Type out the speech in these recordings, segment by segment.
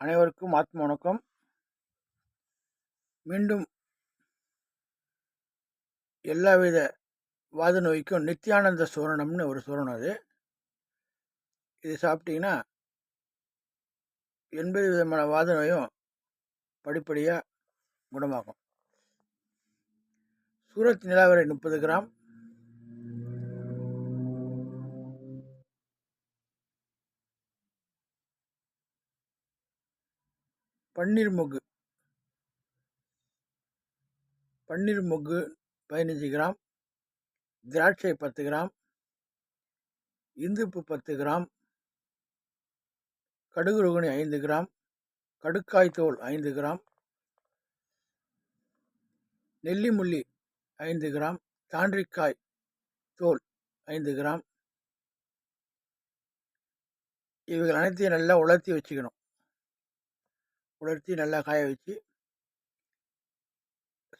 அனைவருக்கும் ஆத்ம வணக்கம். மீண்டும் எல்லாவித வாத நோய்க்கும் நித்யானந்த சூரணம்னு ஒரு சூரணம் அது. இது சாப்பிட்டீங்கன்னா எண்பது விதமான வாத நோயும் படிப்படியாக குணமாகும். சூரத் நிலாவரை முப்பது கிராம் பன்னீர்மொக்கு பன்னீர் பதினஞ்சு கிராம். திராட்சை பத்து கிராம். இந்துப்பு பத்து கிராம். கடுகு ரோகிணி ஐந்து கிராம். கடுக்காய் தோல் ஐந்து கிராம். நெல்லிமுள்ளி ஐந்து கிராம். தாண்டிக்காய் தோல் ஐந்து கிராம். இவைகள் அனைத்தையும் நல்லா உலர்த்தி வச்சுக்கணும். உலர்த்தி நல்லா காய வச்சு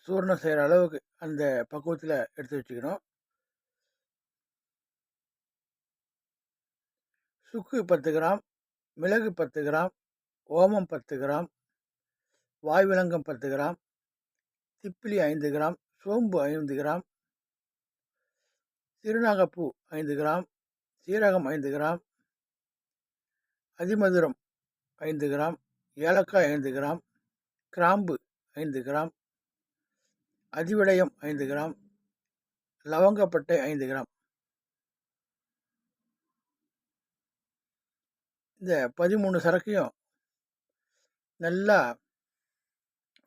சூரணம் செய்கிற அளவுக்கு அந்த பக்குவத்தில் எடுத்து வச்சுக்கணும். சுக்கு பத்து கிராம் மிளகு பத்து கிராம் ஓமம் பத்து கிராம் வாய்விலங்கம் பத்து கிராம் திப்பிலி ஐந்து கிராம் சோம்பு ஐந்து கிராம் திருநாகப்பூ ஐந்து கிராம் சீரகம் ஐந்து கிராம் அதிமதுரம் ஐந்து கிராம் ஏலக்காய் ஐந்து கிராம் கிராம்பு ஐந்து கிராம் அதிவிடயம் ஐந்து கிராம் லவங்கப்பட்டை ஐந்து கிராம். இந்த பதிமூணு சரக்கையும் நல்லா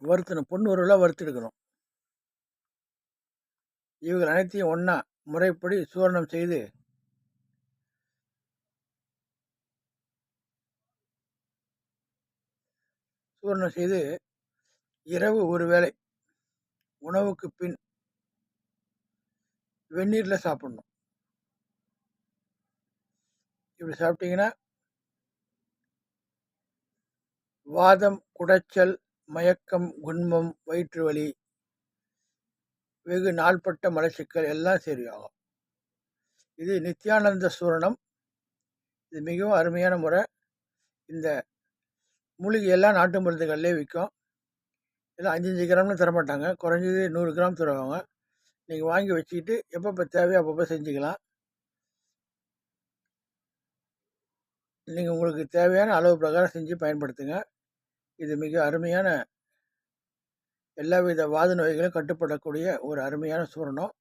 வறுத்தணும். பொண்ணு வறுத்தெடுக்கணும். இவர்கள் அனைத்தையும் ஒன்றா முறைப்படி சூரணம் செய்து சூரணம் செய்து இரவு ஒரு வேளை உணவுக்கு பின் வெந்நீரில் சாப்பிடணும். இப்படி சாப்பிட்டீங்கன்னா வாதம் குடைச்சல் மயக்கம் குன்மம் வயிற்று வலி வெகு நாள்பட்ட மலச்சிக்கல் எல்லாம் சரியாகும். இது நித்யானந்த சூரணம். இது மிகவும் அருமையான முறை. இந்த மூலிகை எல்லாம் நாட்டு மருந்துகள்லேயே விற்கும் எல்லாம் அஞ்சஞ்சு அஞ்சு கிராம்னு தரமாட்டாங்க. குறைஞ்சது நூறு கிராம் தருவாங்க. நீங்கள் வாங்கி வச்சுக்கிட்டு எப்பப்போ தேவையோ அப்பப்போ செஞ்சுக்கலாம். நீங்கள் உங்களுக்கு தேவையான அளவு பிரகாரம் செஞ்சு பயன்படுத்துங்க. இது மிக அருமையான எல்லா வித வாத நோய்களும் கட்டுப்படக்கூடிய ஒரு அருமையான சூரணம்.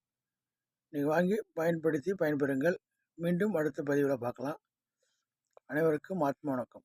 நீங்கள் வாங்கி பயன்படுத்தி பயன்பெறுங்கள். மீண்டும் அடுத்த பதிவில் பார்க்கலாம். அனைவருக்கும் ஆத்ம வணக்கம்.